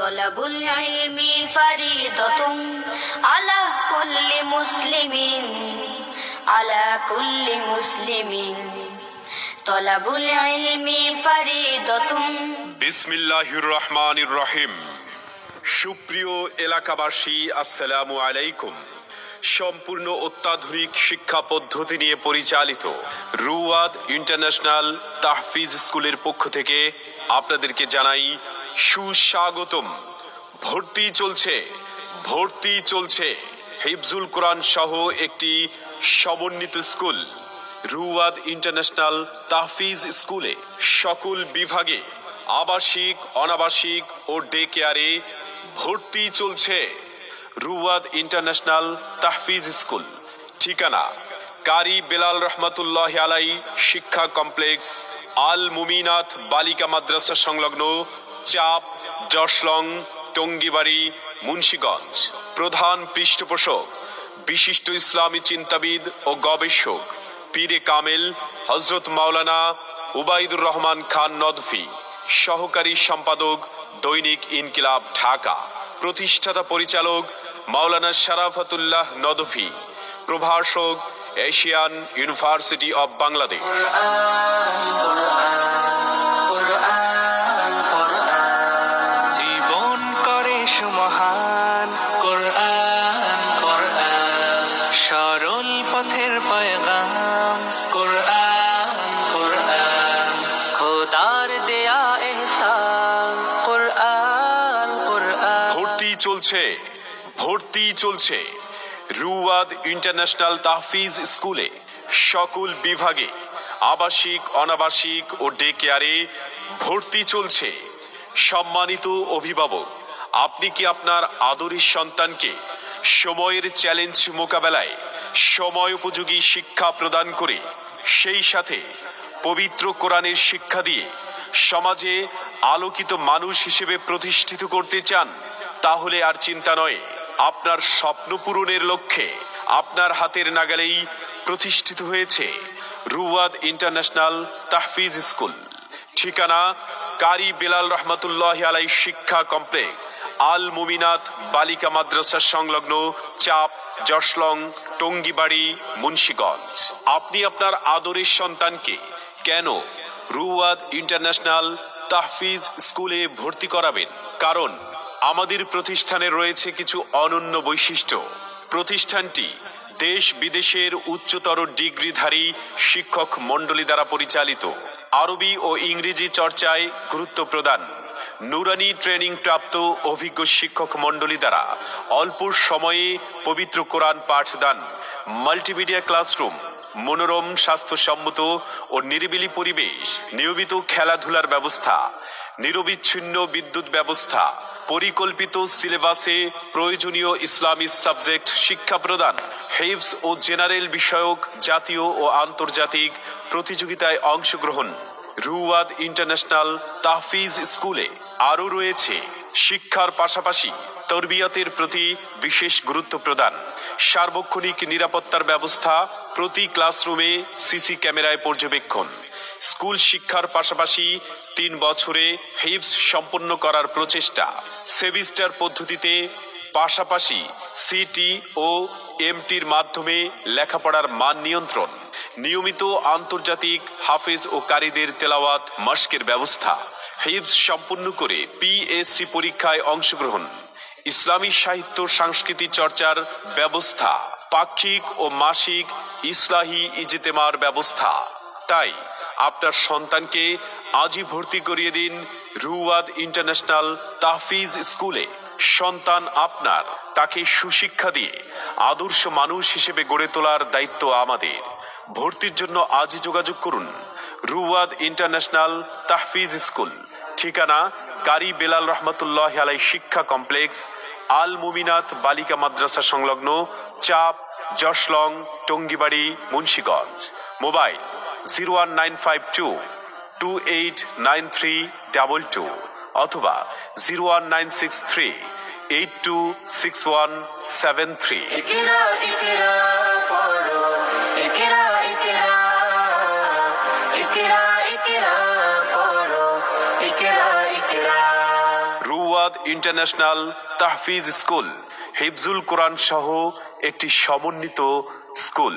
তলাবুল ইলমি ফারিদাতুন আলা কুল্লি মুসলিমিন, আলা কুল্লি মুসলিমিন। তলাবুল ইলমি ফারিদাতুন বিসমিল্লাহির রহমানির রহিম। সুপ্রিয় এলাকাবাসী, আসসালাম আলাইকুম। সম্পূর্ণ অত্যাধুনিক শিক্ষা পদ্ধতি নিয়ে পরিচালিত রুয়াদ ইন্টারন্যাশনাল তাহফিজ স্কুলের পক্ষ থেকে আপনাদেরকে জানাই সুস্বাগতম। ভর্তি চলছে ভর্তি চলছে। হিফজুল কোরআন সহ একটি সমন্বিত স্কুল, রুয়াদ ইন্টারন্যাশনাল তাহফিজ স্কুলে। সকল বিভাগে আবাসিক, অনাবাসিক ও ডে কেয়ারে ভর্তি চলছে রুয়াদ ইন্টারন্যাশনাল তাহফিজ স্কুল। ঠিকানা, কারি বেলাল রহমাতুল্লাহ আলাই শিক্ষা কমপ্লেক্স, আল মুমিনাথ বালিকা মাদ্রাসা সংলগ্ন চাপ জশলং টঙ্গিবাড়ি, মুন্সীগঞ্জ। প্রধান পৃষ্ঠপোষক, বিশিষ্ট ইসলামী চিন্তাবিদ ও গবেষক, পীরে কামেল হজরত মাওলানা উবাইদুর রহমান খান নদফি সহকারী সম্পাদক দৈনিক ইনকিলাব ঢাকা, প্রতিষ্ঠাতা পরিচালক মাওলানা শারাফাতুল্লাহ নদফি প্রভাষক এশিয়ান ইউনিভার্সিটি অব বাংলাদেশ। সরল পথের পয়গাম, কোরআন কোরআন, খোদার দেয়া এহসান, কোরআন কোরআন। ভর্তি চলছে ভর্তি চলছে রুয়াদ ইন্টারন্যাশনাল তাহফিজ স্কুলে সকল বিভাগে আবাসিক, অনাবাসিক ও ডে কেয়ারে ভর্তি চলছে। সম্মানিত অভিভাবক, আপনি কি আপনার আদরের সন্তানকে সময়ের চ্যালেঞ্জ মোকাবেলায় সময় উপযোগী শিক্ষা প্রদান করে, সেই সাথে পবিত্র কোরআনের শিক্ষা দিয়ে সমাজে আলোকিত মানুষ হিসেবে প্রতিষ্ঠিত করতে চান, তাহলে আর চিন্তা নয়, আপনার স্বপ্ন পূরণের লক্ষ্যে আপনার হাতের নাগালেই প্রতিষ্ঠিত হয়েছে রুয়াদ ইন্টারন্যাশনাল তাহফিজ স্কুল। ঠিকানা কারি বেলাল রহমতুল্লাহ আলাই শিক্ষা কমপ্লেক্স। আল মুমিনাত বালিকা মাদ্রাসা সংলগ্ন চাপ জশলং টঙ্গিবাড়ি, মুন্সীগঞ্জ। আপনি আপনার আদরের সন্তানকে কেন রুয়াদ ইন্টারন্যাশনাল তাহফিজ স্কুলে ভর্তি করাবেন? কারণ আমাদের প্রতিষ্ঠানে রয়েছে কিছু অনন্য বৈশিষ্ট্য। প্রতিষ্ঠানটি দেশ বিদেশের উচ্চতর ডিগ্রিধারী শিক্ষক মণ্ডলী দ্বারা পরিচালিত। আরবি ও ইংরেজি চর্চায় গুরুত্ব প্রদান। নুরানি ট্রেনিং প্রাপ্ত অভিজ্ঞ শিক্ষক মণ্ডলী দ্বারা অল্প সময়ে পবিত্র কোরআন পাঠদান, মাল্টিমিডিয়া ক্লাসরুম, মনোরম, স্বাস্থ্যসম্মত ও নিরিবিলি পরিবেশ, নিয়মিত খেলাধুলার ব্যবস্থা, নিরবিচ্ছিন্ন বিদ্যুৎ ব্যবস্থা, পরিকল্পিত সিলেবাসে প্রয়োজনীয় ইসলামী সাবজেক্ট শিক্ষা প্রদান হেভস ও জেনারেল বিষয়ক জাতীয় ও আন্তর্জাতিক প্রতিযোগিতায় অংশগ্রহণ। রুয়াদ ইন্টারন্যাশনাল তাহফিজ স্কুলে আরও রয়েছে শিক্ষার পাশাপাশি তরবিয়তের প্রতি বিশেষ গুরুত্ব প্রদান। সার্বক্ষণিক নিরাপত্তার ব্যবস্থা প্রতি ক্লাসরুমে সিসি ক্যামেরায় পর্যবেক্ষণ। স্কুল শিক্ষার পাশাপাশি তিন বছরে হিপস সম্পন্ন করার প্রচেষ্টা। সেমিস্টার পদ্ধতিতে পাশাপাশি সিটি ও এমটির মাধ্যমে লেখাপড়ার মান নিয়ন্ত্রণ, নিয়মিত আন্তর্জাতিক হাফেজ ও কারীদের তেলাওয়াত, মাস্কের ব্যবস্থা হিপস সম্পূর্ণ করে পিএসসি পরীক্ষায় অংশগ্রহণ, ইসলামী সাহিত্য সংস্কৃতি চর্চার ব্যবস্থা, পাক্ষিক ও মাসিক ইসলাহি ইজতেমার ব্যবস্থা। তাই আপনার সন্তানকে আজই ভর্তি করিয়ে দিন রুয়াদ ইন্টারন্যাশনাল তাহফিজ স্কুলে। সন্তান আপনার, তাকে সুশিক্ষা দিয়ে আদর্শ মানুষ হিসেবে গড়ে তোলার দায়িত্ব আমাদের। ভর্তির জন্য আজই যোগাযোগ করুন। Ruad International Tahfiz School. ঠিকানা কারি বেলাল রহমতুল্লাহ আলাই শিক্ষা কমপ্লেক্স, আল মুমিনাত বালিকা মাদ্রাসা সংলগ্ন চাপ জশলং Tongibari, Munshiganj. Mobile zero one nine five two two eight nine three double two. অথবা zero one nine six three eight two six one seven three. Ruad International Tahfiz School হিফজুল কোরআন সহ একটি সমন্বিত স্কুল।